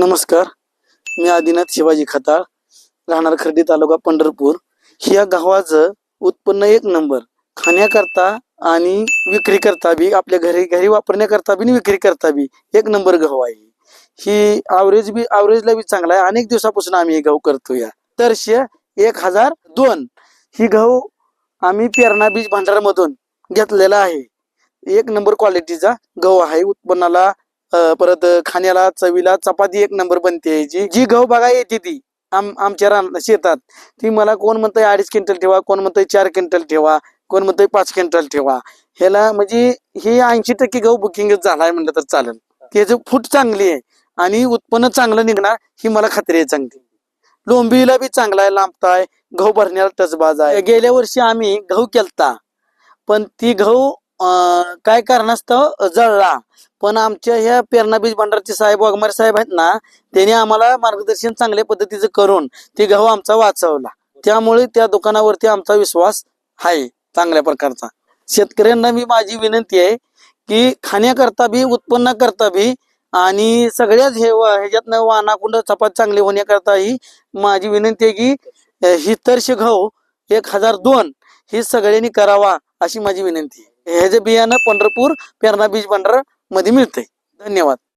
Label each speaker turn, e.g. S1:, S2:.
S1: नमस्कार. मी आदिनाथ शिवाजी खताळ राहणार खर्डी तालुका पंढरपूर. ह्या गावाचं उत्पन्न एक नंबर. खाण्याकरता आणि विक्री करता बी आपल्या घरी घरी वापरण्याकरता बी आणि विक्री करता बी एक नंबर गहू आहे. ही आवरेज बी आवरेजला बी चांगला आहे. अनेक दिवसापासून आम्ही हे गहू करतो या तरशे एक हजार दोन. ही गहू आम्ही पेरणा बीज भांडारमधून घेतलेला आहे. एक नंबर क्वालिटीचा गहू आहे. उत्पन्नाला परत खाण्याला चवीला चपाती एक नंबर बनते. जी जी गहू बघा येते ती आम आमच्या रान शेतात. ती मला कोण म्हणतंय अडीच क्विंटल ठेवा कोण म्हणतंय चार क्विंटल ठेवा कोण म्हणतंय पाच क्विंटल ठेवा. ह्याला म्हणजे हे ऐंशी टक्के गहू बुकिंगच झालाय म्हणलं तर चालेल. त्याचं फूट चांगली आहे आणि उत्पन्न चांगलं निघणार ही मला खात्री आहे चांगली. लोंबीला बी चांगला आहे लांबताय गहू भरण्याला टचबाज आहे. गेल्या वर्षी आम्ही गहू केलता. पण ती गहू अं, काय कारणास्तव जळला. पण आमच्या ह्या पेरणा बीज भंडारचे साहेब वाघमारे साहेब आहेत ना त्यांनी आम्हाला मार्गदर्शन चांगल्या पद्धतीचं करून ते गहू आमचा वाचवला. त्यामुळे त्या दुकानावरती आमचा विश्वास आहे चांगल्या प्रकारचा. शेतकऱ्यांना मी माझी विनंती आहे की खाण्याकरता बी उत्पन्न करता बी आणि सगळ्याच हे व- ह्याच्यातनं वानाकुंड चपात चांगली होण्याकरता ही माझी विनंती आहे की अ, ही गहू एक हजार दोन ही सगळ्यांनी करावा. अशी माझी विनंती आहे. ह्याचं बियाणं पंढरपूर पेरणा बीज भंडारमध्ये मिळतंय. धन्यवाद.